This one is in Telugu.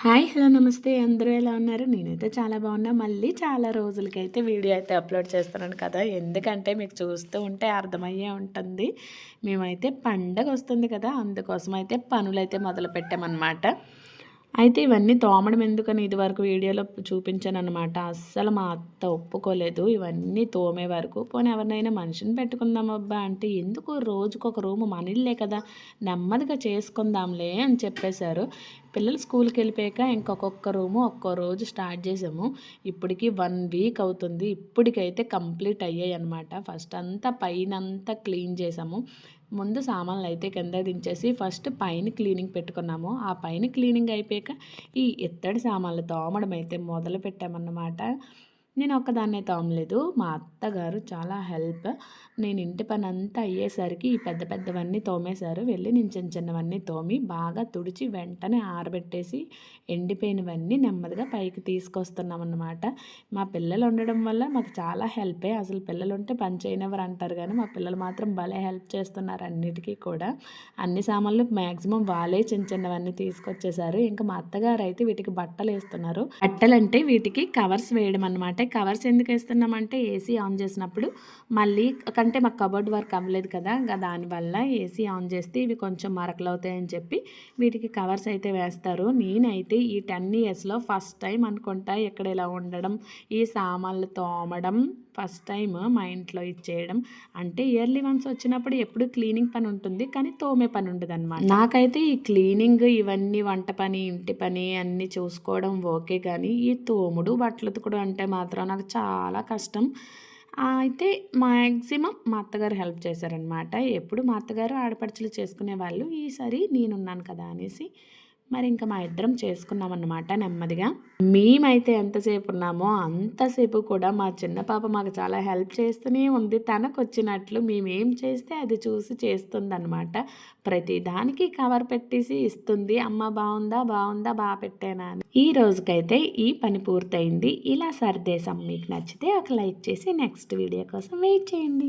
హాయ్ హలో నమస్తే. అందరూ ఎలా ఉన్నారు? నేనైతే చాలా బాగున్నా. మళ్ళీ చాలా రోజులకైతే వీడియో అయితే అప్లోడ్ చేస్తున్నాను కదా. ఎందుకంటే మీకు చూస్తూ ఉంటే అర్థమయ్యే ఉంటుంది. మేమైతే పండగ వస్తుంది కదా. అందుకోసం అయితే పనులు అయితే మొదలు పెట్టామన్నమాట అయితే ఇవన్నీ తోమడం ఎందుకని ఇదివరకు వీడియోలో చూపించాను అనమాట అస్సలు మా అత్త ఒప్పుకోలేదు. ఇవన్నీ తోమే వరకు పోనీ ఎవరినైనా మనిషిని పెట్టుకుందాం అబ్బా అంటే ఎందుకు రోజుకు ఒక రూము మనిళ్ళే కదా నెమ్మదిగా చేసుకుందాంలే అని చెప్పేశారు. పిల్లలు స్కూల్కి వెళ్ళిపోయాక ఇంకొకొక్క రూము ఒక్కో రోజు స్టార్ట్ చేసాము ఇప్పటికి వన్ వీక్ అవుతుంది. ఇప్పటికైతే కంప్లీట్ అయ్యాయి అనమాట ఫస్ట్ అంతా పైన అంతా క్లీన్ చేసాము ముందు సామాన్లు అయితే కింద దించేసి ఫస్ట్ పైన క్లీనింగ్ పెట్టుకున్నాము. ఆ పైన క్లీనింగ్ అయిపోయాక ఈ ఇత్తడి సామాన్లు తోమడం అయితే మొదలు పెట్టామన్నమాట నేను ఒక్కదాన్నే తోమలేదు మా అత్తగారు చాలా హెల్ప్. నేను ఇంటి పని అంతా అయ్యేసరికి ఈ పెద్ద పెద్దవన్నీ తోమేశారు. వెళ్ళి నేను చిన్న చిన్నవన్నీ తోమి బాగా తుడిచి వెంటనే ఆరబెట్టేసి ఎండిపోయినవన్నీ నెమ్మదిగా పైకి తీసుకొస్తున్నాం అన్నమాట మా పిల్లలు ఉండడం వల్ల మాకు చాలా హెల్పే. అసలు పిల్లలు ఉంటే పని అంటారు కానీ మా పిల్లలు మాత్రం భలే హెల్ప్ చేస్తున్నారు అన్నిటికీ కూడా. అన్ని సామాన్లు మ్యాక్సిమం వాళ్ళే చిన్న చిన్నవన్నీ తీసుకొచ్చేసారు ఇంకా మా అత్తగారు అయితే వీటికి బట్టలు వేస్తున్నారు బట్టలు అంటే వీటికి కవర్స్ వేయడం అనమాట అంటే కవర్స్ ఎందుకు వేస్తున్నామంటే ఏసీ ఆన్ చేసినప్పుడు మళ్ళీ కంటే మాకు కబోర్డ్ వర్క్ అవ్వలేదు కదా దానివల్ల ఏసీ ఆన్ చేస్తే ఇవి కొంచెం మరకలు అవుతాయని చెప్పి వీటికి కవర్స్ అయితే వేస్తారు. నేనైతే ఈ టెన్ ఇయర్స్లో ఫస్ట్ టైం అనుకుంటా ఇక్కడ ఇలా ఉండడం ఈ సామాన్లు తోమడం ఫస్ట్ టైం మా ఇంట్లో ఇచ్చేయడం. అంటే ఇయర్లీ వన్స్ వచ్చినప్పుడు ఎప్పుడు క్లీనింగ్ పని ఉంటుంది కానీ తోమే పని ఉండదు అనమాట నాకైతే ఈ క్లీనింగ్ ఇవన్నీ వంట పని ఇంటి పని అన్నీ చూసుకోవడం ఓకే కానీ ఈ తోముడు బట్టలు ఉతకడం అంటే మాత్రం నాకు చాలా కష్టం. అయితే మ్యాక్సిమం మా అత్తగారు హెల్ప్ చేశారనమాట ఎప్పుడు మా అత్తగారు ఆడపడుచులు చేసుకునే వాళ్ళు ఈసారి నేనున్నాను కదా అనేసి. మరి ఇంకా మా ఇద్దరం చేసుకున్నాం అన్నమాట నెమ్మదిగా. మేమైతే ఎంతసేపు ఉన్నామో అంతసేపు కూడా మా చిన్న పాప మాకు చాలా హెల్ప్ చేస్తూనే ఉంది. తనకు వచ్చినట్లు మేమేం చేస్తే అది చూసి చేస్తుంది అనమాట ప్రతి దానికి కవర్ పెట్టేసి ఇస్తుంది. అమ్మ బాగుందా బాగుందా బాగా పెట్టానా అని. ఈ రోజుకైతే ఈ పని పూర్తయింది. ఇలా సర్దేశం. మీకు నచ్చితే ఒక లైక్ చేసి నెక్స్ట్ వీడియో కోసం వెయిట్ చేయండి.